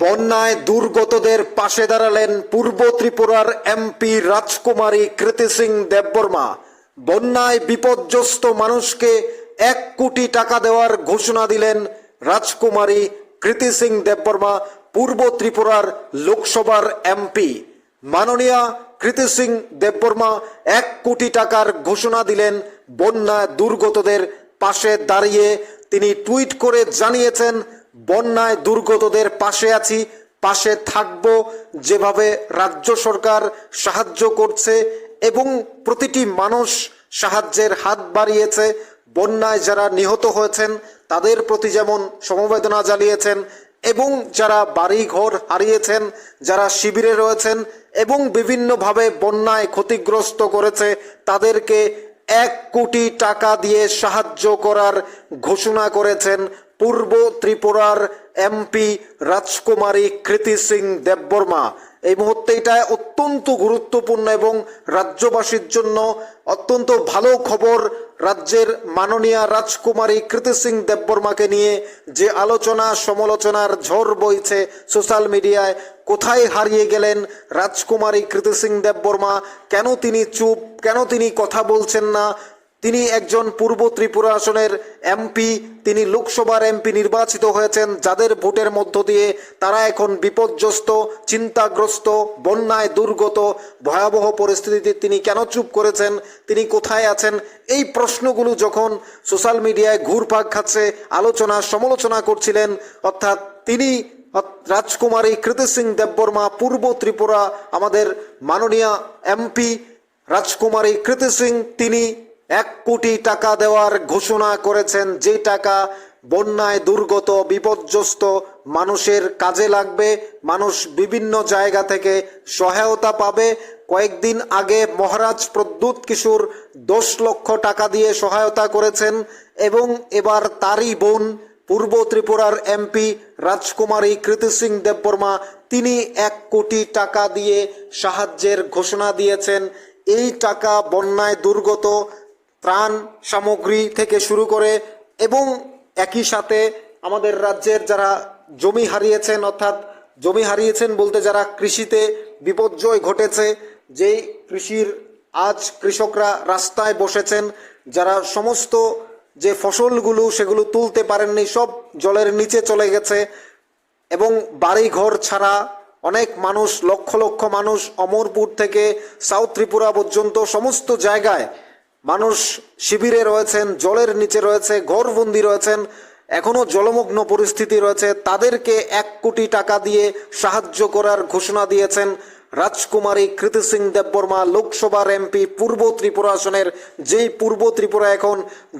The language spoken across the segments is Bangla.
বন্যায় দুর্গতদের পাশে দাঁড়ালেন পূর্ব ত্রিপুরার এমপি রাজকুমারী কৃতি সিং দেববর্মা। বন্যায় বিপর্যস্ত মানুষকে এক কোটি টাকা দেওয়ার ঘোষণা দিলেন রাজকুমারী কৃতি সিং দেববর্মা পূর্ব ত্রিপুরার লোকসভার এমপি। মাননীয়া কৃতি সিং দেববর্মা এক কোটি টাকার ঘোষণা দিলেন বন্যা দুর্গতদের পাশে দাঁড়িয়ে। তিনি টুইট করে জানিয়েছেন বন্যায় দুর্গতদের পাশে আছি, পাশে থাকব যেভাবে রাজ্য সরকার সাহায্য করছে এবং প্রতিটি মানুষ সাহায্যের হাত বাড়িয়েছে। বন্যায় যারা নিহত হয়েছেন, তাদের প্রতি যেমন সমবেদনা জানিয়েছেন এবং যারা বাড়ি ঘর হারিয়েছেন, যারা শিবিরে রয়েছেন এবং বিভিন্নভাবে বন্যায় ক্ষতিগ্রস্ত করেছে, তাদেরকে এক কোটি টাকা দিয়ে সাহায্য করার ঘোষণা করেছেন পূর্ব ত্রিপুরার এমপি রাজকুমারী কৃতি সিং দেববর্মা। এই মুহূর্তে এটা অত্যন্ত গুরুত্বপূর্ণ এবং রাজ্যবাসীর জন্য অত্যন্ত ভালো খবর রাজ্যের মাননীয়া রাজকুমারী কৃতি সিং দেববর্মাকে নিয়ে যে আলোচনা সমালোচনার ঝড় বইছে সোশ্যাল মিডিয়ায়, কোথায় হারিয়ে গেলেন রাজকুমারী কৃতি সিং দেববর্মা, কেন তিনি চুপ, কেন তিনি কথা বলছেন না তিনি একজন পূর্ব ত্রিপুরা আসনের এমপি, তিনি লোকসভার এমপি নির্বাচিত হয়েছেন, যাদের ভোটের মধ্য দিয়ে তারা এখন বিপর্যস্ত, চিন্তাগ্রস্ত, বন্যায় দুর্গত, ভয়াবহ পরিস্থিতিতে তিনি কেন চুপ করেছেন, তিনি কোথায় আছেন, এই প্রশ্নগুলো যখন সোশ্যাল মিডিয়ায় ঘুরপাক খাচ্ছে, আলোচনা সমালোচনা করছিলেন, অর্থাৎ তিনি, রাজকুমারী কৃতি সিং দেববর্মা, পূর্ব ত্রিপুরা আমাদের মাননীয় এমপি, রাজকুমারী কৃতি সিং, তিনি এক কোটি টাকা দেওয়ার ঘোষণা করেছেন যে টাকা বন্যায় দুর্গত, বিপর্যস্ত মানুষের কাজে লাগবে, মানুষ বিভিন্ন জায়গা থেকে সহায়তা পাবে। কয়েকদিন আগে মহারাজ প্রদ্যুৎ কিশোর দশ লক্ষ টাকা দিয়ে সহায়তা করেছেন এবং এবার তারই বোন, পূর্ব ত্রিপুরার এমপি রাজকুমারী কৃতি সিং দেববর্মা, তিনি এক কোটি টাকা দিয়ে সাহায্যের ঘোষণা দিয়েছেন। এই টাকা বন্যায় দুর্গত ত্রাণ সামগ্রী থেকে শুরু করে এবং একই সাথে আমাদের রাজ্যের যারা জমি হারিয়েছেন, অর্থাৎ জমি হারিয়েছেন বলতে যারা কৃষিতে বিপর্যয় ঘটেছে, যেই কৃষির আজ কৃষকরা রাস্তায় বসেছেন, যারা সমস্ত যে ফসলগুলো সেগুলো তুলতে পারেননি, সব জলের নিচে চলে গেছে এবং বাড়ি ঘর ছাড়া অনেক মানুষ, লক্ষ লক্ষ মানুষ অমরপুর থেকে সাউথ ত্রিপুরা পর্যন্ত সমস্ত জায়গায় মানুষ শিবিরে রয়েছেন, জলের নিচে রয়েছে, ঘরবন্দি রয়েছেন এখনও জলমগ্ন পরিস্থিতি রয়েছে। তাদেরকে এক কোটি টাকা দিয়ে সাহায্য করার ঘোষণা দিয়েছেন রাজকুমারী কৃতি সিং দেববর্মা, লোকসভার এমপি, পূর্ব ত্রিপুরা আসনের। যেই পূর্ব ত্রিপুরা এখন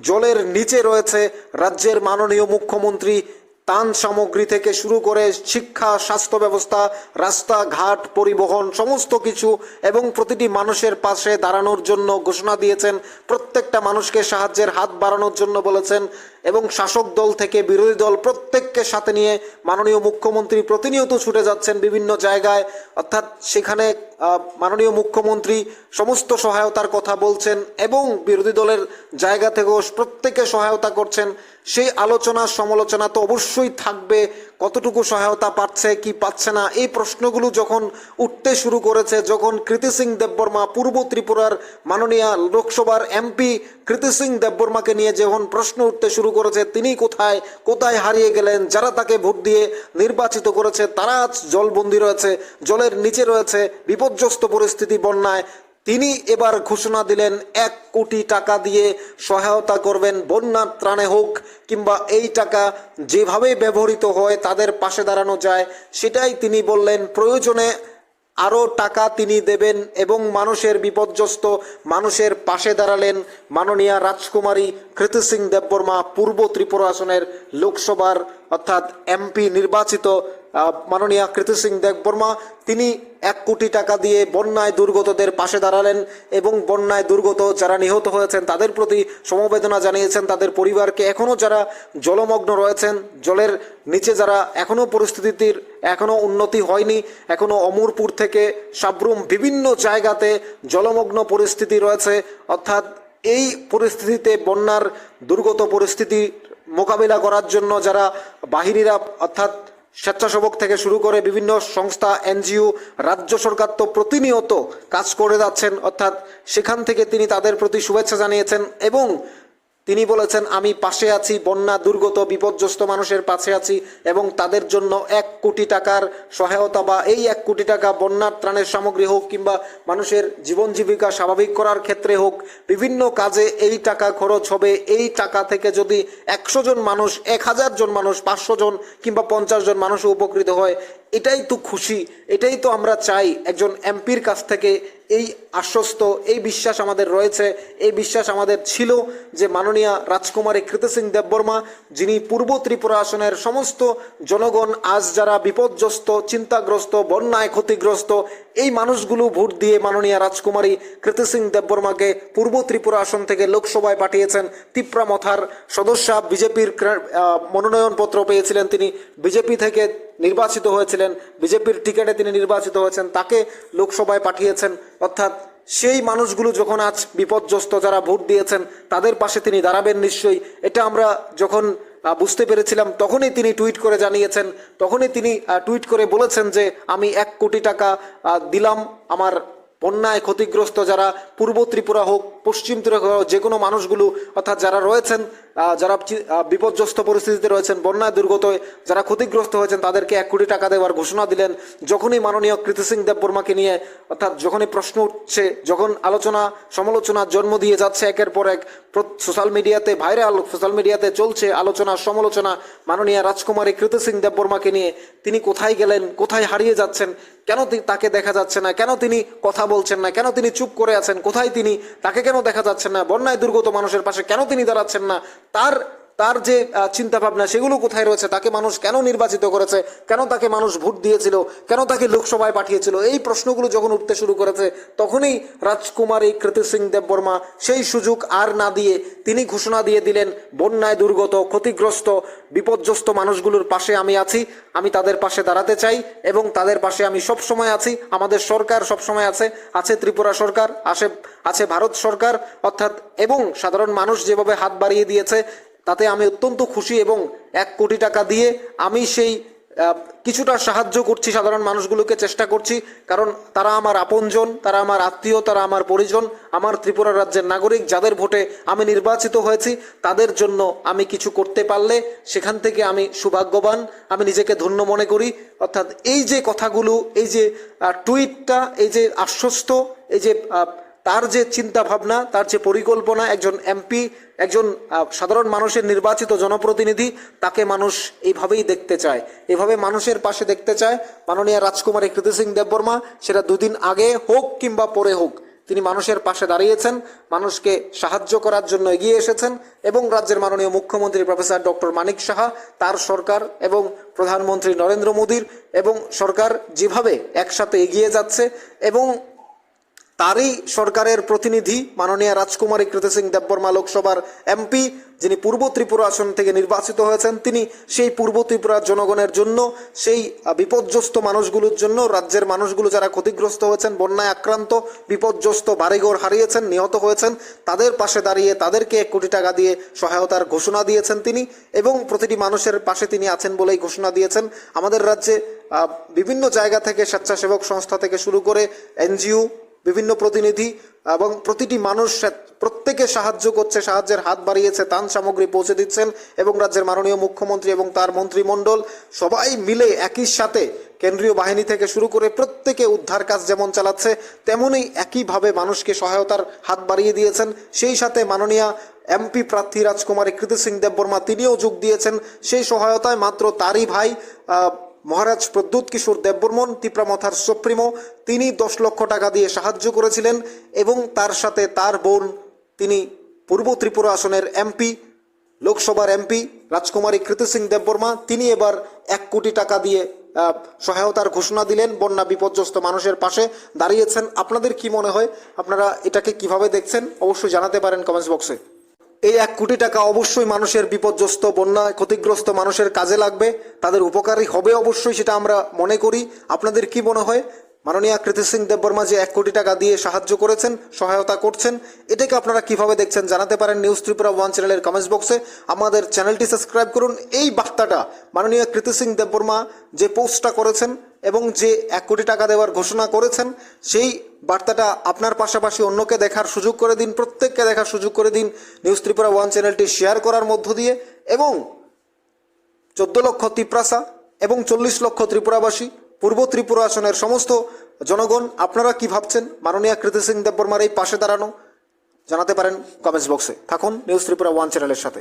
জলের নিচে রয়েছে, রাজ্যের মাননীয় মুখ্যমন্ত্রী ত্রাণ সামগ্রী থেকে শুরু করে শিক্ষা, স্বাস্থ্য ব্যবস্থা, রাস্তাঘাট, পরিবহন, সমস্ত কিছু এবং প্রতিটি মানুষের পাশে দাঁড়ানোর জন্য ঘোষণা দিয়েছেন। প্রত্যেকটা মানুষকে সাহায্যের হাত বাড়ানোর জন্য বলেছেন এবং শাসক দল থেকে বিরোধী দল প্রত্যেককে সাথে নিয়ে মাননীয় মুখ্যমন্ত্রী প্রতিনিয়ত ছুটে যাচ্ছেন বিভিন্ন জায়গায়। অর্থাৎ সেখানে মাননীয় মুখ্যমন্ত্রী সমস্ত সহায়তার কথা বলছেন এবং বিরোধী দলের জায়গা থেকেও প্রত্যেকে সহায়তা করছেন। সেই আলোচনা সমালোচনা তো অবশ্যই থাকবে। কতটুকু সহায়তা পাচ্ছে, কি পাচ্ছে না, এই প্রশ্নগুলো যখন উঠতে শুরু করেছে, যখন কৃতি সিং দেববর্মা পূর্ব ত্রিপুরার মাননীয় লোকসভার এমপি কৃতি সিং দেববর্মাকে নিয়ে যখন প্রশ্ন উঠতে শুরু করেছে, তিনি কোথায় কোথায় হারিয়ে গেলেন, যারা তাকে ভোট দিয়ে নির্বাচিত করেছে, তারা আজ জলবন্দি রয়েছে, জলের নিচে রয়েছে, বিপর্যস্ত পরিস্থিতি বন্যায় তিনি এবার ঘোষণা দিলেন, এক কোটি টাকা দিয়ে সহায়তা করবেন বন্যা ত্রাণে হোক, কিংবা এই টাকা যেভাবে ব্যবহৃত হয়, তাদের পাশে দাঁড়ানো যায়, সেটাই তিনি বললেন। প্রয়োজনে আরও টাকা তিনি দেবেন এবং মানুষের বিপর্যস্ত মানুষের পাশে দাঁড়ালেন মাননীয়া রাজকুমারী কৃতি সিং দেববর্মা পূর্ব ত্রিপুরা আসনের লোকসভার, অর্থাৎ এমপি নির্বাচিত মাননীয়া কৃতি সিং দেববর্মা তিনি এক কোটি টাকা দিয়ে বন্যায় দুর্গতদের পাশে দাঁড়ালেন এবং বন্যায় দুর্গত যারা নিহত হয়েছেন তাদের প্রতি সমবেদনা জানিয়েছেন। তাদের পরিবারকে এখনও যারা জলমগ্ন রয়েছেন, জলের নিচে যারা এখনও পরিস্থিতির এখনও উন্নতি হয়নি এখনও অমরপুর থেকে সাবরুম বিভিন্ন জায়গাতে জলমগ্ন পরিস্থিতি রয়েছে, অর্থাৎ এই পরিস্থিতিতে বন্যার দুর্গত পরিস্থিতি মোকাবিলা করার জন্য যারা বাহিনীরা, অর্থাৎ স্বেচ্ছাসেবক থেকে শুরু করে বিভিন্ন সংস্থা, এনজিও, রাজ্য সরকার তো প্রতিনিয়ত কাজ করে যাচ্ছেন। অর্থাৎ সেখান থেকে তিনি তাদের প্রতি শুভেচ্ছা জানিয়েছেন এবং তিনি বলেছেন, আমি পাশে আছি, বন্যা, দুর্গত, বিপর্যস্ত মানুষের পাশে আছি এবং তাদের জন্য এক কোটি টাকার সহায়তা বা এই এক কোটি টাকা বন্যার ত্রাণের সামগ্রী হোক কিংবা মানুষের জীবন জীবিকা স্বাভাবিক করার ক্ষেত্রে হোক, বিভিন্ন কাজে এই টাকা খরচ হবে। এই টাকা থেকে যদি একশো জন মানুষ, এক হাজার জন মানুষ, পাঁচশো জন কিংবা পঞ্চাশ জন মানুষ উপকৃত হয়, এটাই তো খুশি। এটাই তো আমরা চাই একজন এমপির কাছ থেকে এই আশ্বস্ত, এই বিশ্বাস আমাদের রয়েছে, এই বিশ্বাস আমাদের ছিল যে মাননীয় রাজকুমারী কৃতি সিং দেববর্মা, যিনি পূর্ব ত্রিপুরা আসনের সমস্ত জনগণ, আজ যারা বিপর্যস্ত, চিন্তাগ্রস্ত, বন্যায় ক্ষতিগ্রস্ত, এই মানুষগুলো ভোট দিয়ে মাননীয় রাজকুমারী কৃতি সিং দেববর্মাকে পূর্ব ত্রিপুরা আসন থেকে লোকসভায় পাঠিয়েছেন। তিপ্রা মথার সদস্য, বিজেপির মনোনয়নপত্র পেয়েছিলেন তিনি। বিজেপি থেকে নির্বাচিত হয়েছিলেন, বিজেপির টিকিটে তিনি নির্বাচিত হয়েছেন, তাকে লোকসভায় পাঠিয়েছেন। অর্থাৎ সেই মানুষগুলো যখন আজ বিপর্যস্ত যারা ভোট দিয়েছেন, তাদের পাশে তিনি দাঁড়াবেন নিশ্চয়ই। এটা আমরা যখন বুঝতে পেরেছিলাম, তখনই তিনি টুইট করে জানিয়েছেন, তখনই তিনি টুইট করে বলেছেন যে, আমি এক কোটি টাকা দিলাম আমার বন্যায় ক্ষতিগ্রস্ত যারা পূর্ব ত্রিপুরা হোক, পশ্চিম ত্রিপুরা হোক, যে কোনো মানুষগুলো, অর্থাৎ যারা রয়েছেন যারা বিপর্যস্ত পরিস্থিতিতে রয়েছেন, বন্যায় দুর্গত, যারা ক্ষতিগ্রস্ত হয়েছেন, তাদেরকে এক কোটি টাকা দেওয়ার ঘোষণা দিলেন। যখনই মাননীয় কৃতি সিং দেববর্মাকে নিয়ে, অর্থাৎ যখনই প্রশ্ন উঠছে, যখন আলোচনা, সমালোচনার জন্ম দিয়ে যাচ্ছে একের পর এক সোশ্যাল মিডিয়াতে ভাইরাল, সোশ্যাল মিডিয়াতে চলছে আলোচনা, সমালোচনা। মাননীয় রাজকুমারী কৃতি সিং দেববর্মাকে নিয়ে তিনি কোথায় গেলেন, কোথায় হারিয়ে যাচ্ছেন, কেন তাকে দেখা যাচ্ছে না, কেন তিনি কথা বলছেন না, কেন তিনি চুপ করে আছেন, কোথায় তিনি, তাকে কেন দেখা যাচ্ছে না? বন্যায় দুর্গত মানুষের পাশে কেন তিনি দাঁড়াচ্ছেন না? তার তার যে চিন্তা ভাবনা সেগুলো কোথায় রয়েছে? তাকে মানুষ কেন নির্বাচিত করেছে? কেন তাকে মানুষ ভোট দিয়েছিল? কেন তাকে লোকসভায় পাঠিয়েছিল? এই প্রশ্নগুলো যখন উঠতে শুরু করেছে, তখনই রাজকুমারী কৃতি সিং দেববর্মা সেই সুযোগ আর না দিয়ে তিনি ঘোষণা দিয়ে দিলেন, বন্যায় দুর্গত, ক্ষতিগ্রস্ত, বিপর্যস্ত মানুষগুলোর পাশে আমি আছি, আমি তাদের পাশে দাঁড়াতে চাই এবং তাদের পাশে আমি সব সময় আছি, আমাদের সরকার সব সময় আছে আছে ত্রিপুরা সরকার আছে আছে ভারত সরকার, অর্থাৎ এবং সাধারণ মানুষ যেভাবে হাত বাড়িয়ে দিয়েছে তাতে আমি অত্যন্ত খুশি এবং এক কোটি টাকা দিয়ে আমি সেই কিছুটা সাহায্য করছি সাধারণ মানুষগুলোকে চেষ্টা করছি। কারণ তারা আমার আপনজন, তারা আমার আত্মীয়, তারা আমার পরিজন, আমার ত্রিপুরা রাজ্যের নাগরিক, যাদের ভোটে আমি নির্বাচিত হয়েছি, তাদের জন্য আমি কিছু করতে পারলে সেখান থেকে আমি সৌভাগ্যবান। আমি নিজেকে ধন্য মনে করি। অর্থাৎ এই যে কথাগুলো, এই যে টুইটটা এই যে আশ্বস্ত, এই যে তার যে চিন্তা ভাবনা তার যে পরিকল্পনা, একজন এমপি, একজন সাধারণ মানুষের নির্বাচিত জনপ্রতিনিধি, তাকে মানুষ এইভাবেই দেখতে চায়। এভাবে মানুষের পাশে দেখতে চায়। মাননীয় রাজকুমারী কৃতি সিং দেববর্মা, সেটা দুদিন আগে হোক কিংবা পরে হোক, তিনি মানুষের পাশে দাঁড়িয়েছেন, মানুষকে সাহায্য করার জন্য এগিয়ে এসেছেন, এবং রাজ্যের মাননীয় মুখ্যমন্ত্রী প্রফেসর ডক্টর মানিক সাহা, তার সরকার এবং প্রধানমন্ত্রী নরেন্দ্র মোদীর, এবং সরকার যেভাবে একসাথে এগিয়ে যাচ্ছে, এবং তারই সরকারের প্রতিনিধি মাননীয় রাজকুমারী কৃতি সিং দেববর্মা লোকসভার এমপি, যিনি পূর্ব ত্রিপুরা আসন থেকে নির্বাচিত হয়েছেন, তিনি সেই পূর্ব ত্রিপুরার জনগণের জন্য, সেই বিপর্যস্ত মানুষগুলোর জন্য, রাজ্যের মানুষগুলো যারা ক্ষতিগ্রস্ত হয়েছেন, বন্যায় আক্রান্ত, বিপর্যস্ত বাড়িঘর হারিয়েছেন, নিহত হয়েছেন, তাদের পাশে দাঁড়িয়ে তাদেরকে এক কোটি টাকা দিয়ে সহায়তার ঘোষণা দিয়েছেন তিনি এবং প্রতিটি মানুষের পাশে তিনি আছেন বলেই ঘোষণা দিয়েছেন। আমাদের রাজ্যে বিভিন্ন জায়গা থেকে স্বেচ্ছাসেবক সংস্থা থেকে শুরু করে এনজিও বিভিন্ন প্রতিনিধি এবং প্রতিটি মানুষ প্রত্যেকে সাহায্য করছে, সাহায্যের হাত বাড়িয়েছে তান সামগ্রী পৌঁছে দিচ্ছেন এবং রাজ্যের মাননীয় মুখ্যমন্ত্রী এবং তার মন্ত্রিমণ্ডল সবাই মিলে একই সাথে কেন্দ্রীয় বাহিনী থেকে শুরু করে প্রত্যেকে উদ্ধার কাজ যেমন চালাচ্ছে তেমনই একইভাবে মানুষকে সহায়তার হাত বাড়িয়ে দিয়েছেন। সেই সাথে মাননীয় এমপি প্রার্থী রাজকুমারী কৃতি সিং দেববর্মা তিনিও যোগ দিয়েছেন। সেই সহায়তায় মাত্র তারই ভাই মহারাজ প্রদ্যুৎ কিশোর দেববর্মন, তিপ্রামথার সুপ্রিমো, তিনি দশ লক্ষ টাকা দিয়ে সাহায্য করেছিলেন এবং তার সাথে তার বোন, তিনি পূর্ব ত্রিপুরা আসনের এমপি, লোকসভার এমপি রাজকুমারী কৃতি সিং দেববর্মা, তিনি এবার এক কোটি টাকা দিয়ে সহায়তার ঘোষণা দিলেন, বন্যা বিপর্যস্ত মানুষের পাশে দাঁড়িয়েছেন। আপনাদের কি মনে হয়? আপনারা এটাকে কীভাবে দেখছেন? অবশ্যই জানাতে পারেন কমেন্টস বক্সে। এই এক কোটি টাকা অবশ্যই মানুষের বিপর্যস্ত বন্যা ক্ষতিগ্রস্ত মানুষের কাজে লাগবে। তাদের উপকারী হবে অবশ্যই, সেটা আমরা মনে করি। আপনাদের কি মনে হয়? মাননীয় কৃতি সিং দেববর্মা যে এক কোটি টাকা দিয়ে সাহায্য করেছেন, সহায়তা করছেন, এটাকে আপনারা কীভাবে দেখছেন জানাতে পারেন নিউজ ত্রিপুরা ওয়ান চ্যানেলের কমেন্টস বক্সে আমাদের চ্যানেলটি সাবস্ক্রাইব করুন। এই বার্তাটা মাননীয় কৃতি সিং দেববর্মা যে পোস্টটা করেছেন এবং যে এক কোটি টাকা দেওয়ার ঘোষণা করেছেন, সেই বার্তাটা আপনার পাশাপাশি অন্যকে দেখার সুযোগ করে দিন, প্রত্যেককে দেখার সুযোগ করে দিন নিউজ ত্রিপুরা ওয়ান চ্যানেলটি শেয়ার করার মধ্য দিয়ে। এবং চোদ্দ লক্ষ তিপ্রাসা এবং চল্লিশ লক্ষ ত্রিপুরাবাসী পূর্ব ত্রিপুরা আসনের সমস্ত জনগণ, আপনারা কি ভাবছেন? মাননীয় কৃতি সিং দেববর্মার এই পাশে দাঁড়ানো, জানাতে পারেন কমেন্টস বক্সে থাকুন নিউজ ত্রিপুরা ওয়ান চ্যানেলের সাথে।